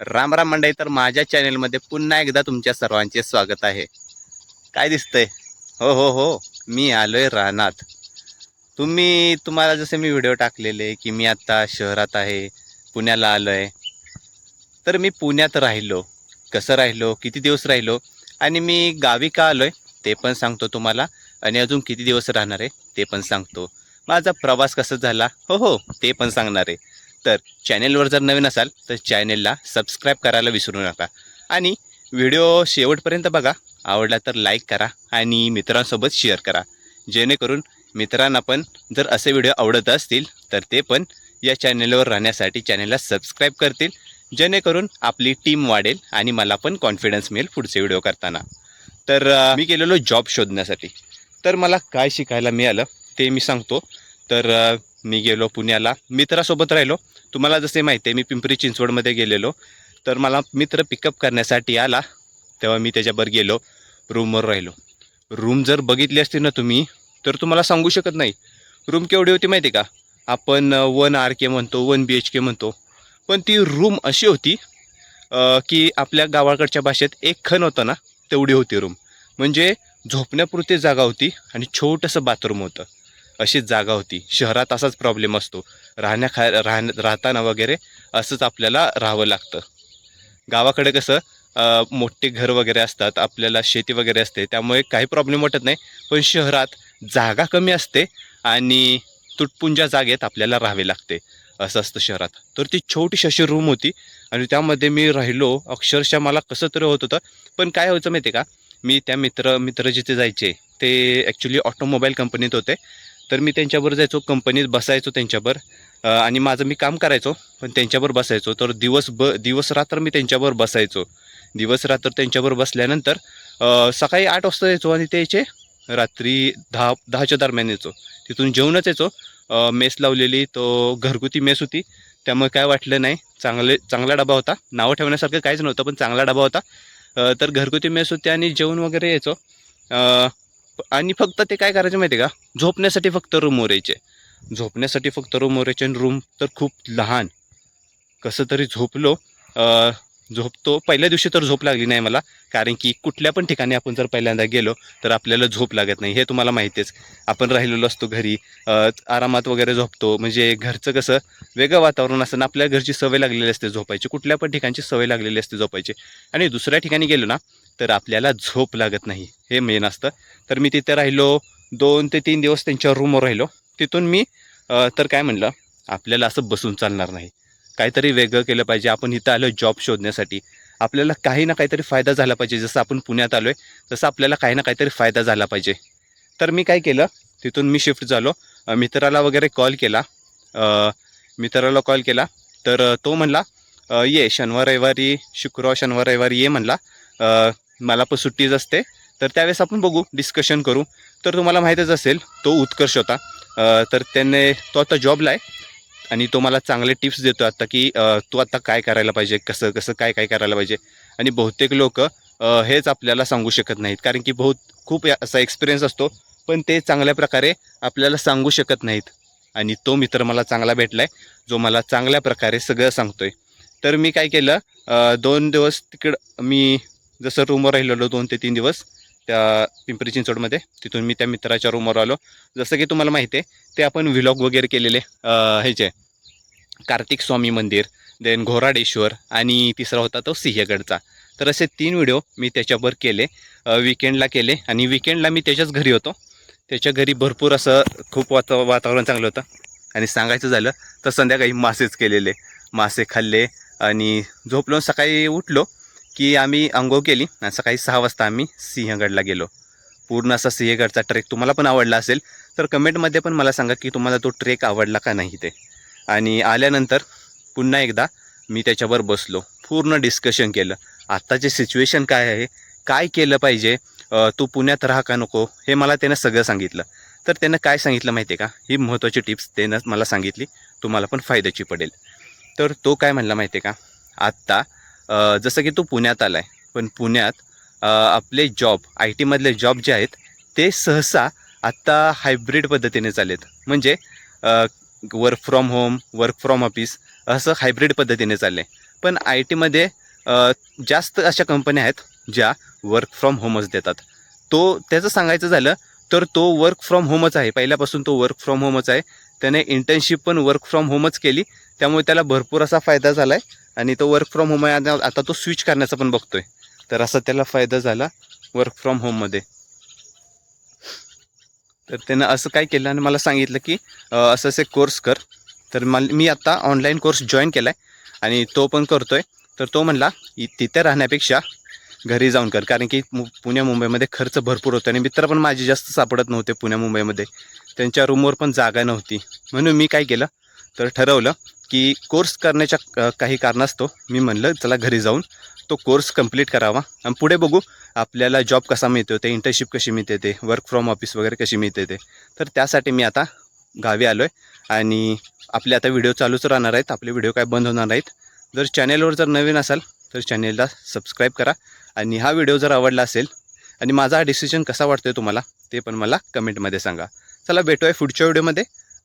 राम राम मंडई तर माझ्या चॅनेलमध्ये पुन्हा एकदा तुमच्या सर्वांचे स्वागत आहे. काय दिसतंय? हो हो हो मी आलो आहे रानात. तुम्ही तुम्हाला जसे मी व्हिडिओ टाकलेले की मी आत्ता शहरात आहे पुण्याला आलो आहे तर मी पुण्यात राहिलो. कसं राहिलो? किती दिवस राहिलो? आणि मी गावी का आलो आहे ते पण सांगतो तुम्हाला. आणि अजून किती दिवस राहणार आहे? ते पण सांगतो. माझा प्रवास कसा झाला? हो हो ते पण सांगणार आहे. तर चॅनेलवर जर नवीन असाल तर चॅनेलला सबस्क्राईब करायला विसरू नका. आणि व्हिडिओ शेवटपर्यंत बघा. आवडला तर लाईक करा आणि मित्रांसोबत शेअर करा. जेणेकरून मित्रांना पण जर असे व्हिडिओ आवडत असतील तर ते पण या चॅनेलवर राहण्यासाठी चॅनेलला सबस्क्राईब करतील. जेणेकरून आपली टीम वाढेल आणि मला पण कॉन्फिडन्स मिळेल पुढचे व्हिडिओ करताना. तर मी गेलेलो जॉब शोधण्यासाठी. तर मला काय शिकायला मिळालं ते मी सांगतो. तर मी गेलो पुण्याला. मित्रासोबत राहिलो. तुम्हाला जसे माहिती आहे मी पिंपरी चिंचवडमध्ये गेलेलो. तर मला मित्र पिकअप करण्यासाठी आला. तेव्हा मी त्याच्यावर गेलो. रूमवर राहिलो. रूम जर बघितली असती ना तुम्ही तर तुम्हाला सांगू शकत नाही. रूम केवढी होती माहिती आहे का? आपण वन आर के म्हणतो वन बी एच के म्हणतो. पण ती रूम अशी होती की आपल्या गावाकडच्या भाषेत एक खण होतं ना तेवढी होती रूम म्हणजे झोपण्यापुरती जागा होती आणि छोटंसं बाथरूम होतं. अशी जागा होती. शहरात असाच प्रॉब्लेम असतो. राहण्या खा राहण्या राहताना वगैरे असंच आपल्याला राहावं लागतं. गावाकडे कसं मोठे घर वगैरे असतात आपल्याला शेती वगैरे असते त्यामुळे काही प्रॉब्लेम वाटत नाही. पण शहरात जागा कमी असते आणि तुटपुंजा जागेत आपल्याला राहावे लागते. असं असतं शहरात. तर ती छोटीशी अशी रूम होती आणि त्यामध्ये मी राहिलो. अक्षरशः मला कसं तरी होत होतं. पण काय व्हायचं माहिती आहे का? मी त्या मित्र मित्र जिथे जायचे ते ॲक्च्युली ऑटोमोबाईल कंपनीत होते. तर मी त्यांच्यावर जायचो कंपनीत बसायचो त्यांच्यावर. आणि माझं मी काम करायचो पण त्यांच्यावर बसायचो. तर दिवस ब दिवस रात्र मी त्यांच्यावर बसायचो. दिवस रात्र त्यांच्यावर बसल्यानंतर सकाळी आठ वाजता यायचो आणि त्याचे रात्री दहा दहाच्या दरम्यान यायचो. तिथून जेवणच यायचो. मेस लावलेली तो घरगुती मेस होती. त्यामुळे काय वाटलं नाही चांगले चांगला डबा होता. नावं ठेवण्यासारखं काहीच नव्हतं पण चांगला डबा होता. तर घरगुती मेस होती आणि जेवण वगैरे यायचो. आणि फक्त ते काय करायचं माहिती आहे का? झोपण्यासाठी फक्त रूम ओरायचे झोपण्यासाठी फक्त रूम ओरायचे आणि रूम तर खूप लहान. कसं तरी झोपलो झोपतो पहिल्या दिवशी तर झोप लागली नाही मला कारण की कुठल्या पण ठिकाणी आपण जर पहिल्यांदा गेलो तर आपल्याला झोप लागत नाही. हे तुम्हाला माहितीच. आपण राहिलेलो असतो घरी आरामात वगैरे झोपतो. म्हणजे घरचं कसं वेगळं वातावरण असतं आपल्या घरची सवय लागलेली असते झोपायची. कुठल्या पण ठिकाणची सवय लागलेली असते झोपायची. आणि दुसऱ्या ठिकाणी गेलो ना तर आपल्याला झोप लागत नाही. हे मेन असतं. तर मी तिथे राहिलो दोन ते तीन दिवस त्यांच्या रूमवर राहिलो. तिथून मी तर काय म्हणलं आपल्याला असं बसून चालणार नाही. काहीतरी वेगळं केलं पाहिजे. आपण इथं आलो जॉब शोधण्यासाठी. आपल्याला काही ना काहीतरी फायदा झाला पाहिजे. जसं आपण पुण्यात आलो आहे तसं आपल्याला काही ना काहीतरी फायदा झाला पाहिजे. तर मी काय केलं तिथून मी शिफ्ट झालो. मित्राला वगैरे कॉल. केला मित्राला कॉल केला. तर तो म्हणला ये शनिवार रविवारी शुक्रवार शनिवार रविवारी ये म्हणला. मला पण सुट्टीच असते. तर त्यावेळेस आपण बघू डिस्कशन करू. तर तुम्हाला माहीतच असेल तो उत्कर्ष होता. तर त्याने तो आता जॉबला आहे. आणि तो मला चांगले टिप्स देतो आता की तू आता काय करायला पाहिजे कसं कसं काय काय करायला पाहिजे. आणि बहुतेक लोक हेच आपल्याला सांगू शकत नाहीत. कारण की बहुत खूप या- असा एक्सपिरियन्स असतो पण ते चांगल्या प्रकारे आपल्याला सांगू शकत नाहीत. आणि तो मित्र मला चांगला भेटला आहे जो मला चांगल्या प्रकारे सगळं सांगतोय. तर मी काय केलं दोन दिवस तिकडं मी जसं रूमवर राहिलेलो दोन ते तीन दिवस त्या पिंपरी चिंचवडमध्ये. तिथून मी त्या मित्राच्या रूमवर आलो. जसं की तुम्हाला माहिती आहे ते आपण व्हिलॉग वगैरे केलेले ह्याचे. कार्तिक स्वामी मंदिर देन घोराडेश्वर आणि तिसरा होता तो सिंहगडचा. तर असे तीन व्हिडिओ मी त्याच्यावर केले विकेंडला केले आणि विकेंडला मी त्याच्याच घरी होतो. त्याच्या घरी भरपूर असं खूप वाता वातावरण चांगलं होतं. आणि सांगायचं झालं तर संध्याकाळी मासेच केलेले. मासे खाल्ले आणि झोपलो. सकाळी उठलो. की आम्ही अंघोळ केली. आणि सकाळी सहा वाजता आम्ही सिंहगडला गेलो. पूर्ण असा सिंहगडचा ट्रेक तुम्हाला पण आवडला असेल तर कमेंटमध्ये पण मला सांगा की तुम्हाला तो ट्रेक आवडला का नाही ते आणि आल्यानंतर पुन्हा एकदा मी त्याच्यावर बसलो. पूर्ण डिस्कशन केलं. आत्ताचे सिच्युएशन काय आहे? काय केलं पाहिजे? तू पुण्यात राहा का नको? हे मला त्यानं सगळं सांगितलं. तर त्यानं काय सांगितलं माहिती आहे का? ही महत्त्वाची टिप्स त्यानं मला सांगितली. तुम्हाला पण फायद्याची पडेल. तर तो काय म्हणला माहिती आहे का? आत्ता जसं की तू पुण्यात आला आहे पण पुण्यात आपले जॉब आय टीमधले जॉब जे आहेत ते सहसा आत्ता हायब्रिड पद्धतीने चालेत म्हणजे work from home work from office असं हायब्रिड पद्धतीने चाललं आहे पण आय टीमध्ये जास्त अशा कंपन्या आहेत ज्या वर्क फ्रॉम होमच देतात. तो त्याचं सांगायचं झालं तर तो वर्क फ्रॉम होमच आहे. पहिल्यापासून तो वर्क फ्रॉम होमच आहे. त्याने इंटर्नशिप पण वर्क फ्रॉम होमच केली. त्यामुळे त्याला भरपूर असा फायदा झाला आहे आणि तो वर्क फ्रॉम होम आहे आता तो स्विच करण्याचा पण बघतोय. तर असा त्याला फायदा झाला वर्क फ्रॉम होममध्ये तर त्यानं असं काय केलं आणि मला सांगितलं की असं असे कोर्स कर. तर मला मी आता ऑनलाईन कोर्स जॉईन केला आहे आणि तो पण करतोय. तर तो म्हणला "इ- तिथे राहण्यापेक्षा घरी जाऊन कर. कारण की पुण्या मुंबईमध्ये खर्च भरपूर होतो आणि मित्र पण माझे जास्त सापडत नव्हते पुण्या मुंबईमध्ये. त्यांच्या रूमवर पण जागा नव्हती. म्हणून मी काय केलं तर ठरवलं की कोर्स करण्याच्या काही कारणास्तव मी म्हणलं चला घरी जाऊन तो कोर्स कंप्लीट करावा. आणि पुढे बघू आपल्याला जॉब कसा मिळतो ते इंटर्नशिप कशी मिळते ते वर्क फ्रॉम ऑफिस वगैरे कशी मिळते ते. तर त्यासाठी मी आता गावी आलो आहे आणि आपले आता व्हिडिओ चालूच राहणार आहेत आपले व्हिडिओ काय बंद होणार नाहीत. जर चॅनेलवर जर नवीन असाल तर चॅनेलला सबस्क्राईब करा आणि हा व्हिडिओ जर आवडला असेल आणि माझा हा डिसिजन कसा वाटतोय तुम्हाला ते पण मला कमेंटमध्ये सांगा. चला भेटूया पुढच्या व्हिडिओमध्ये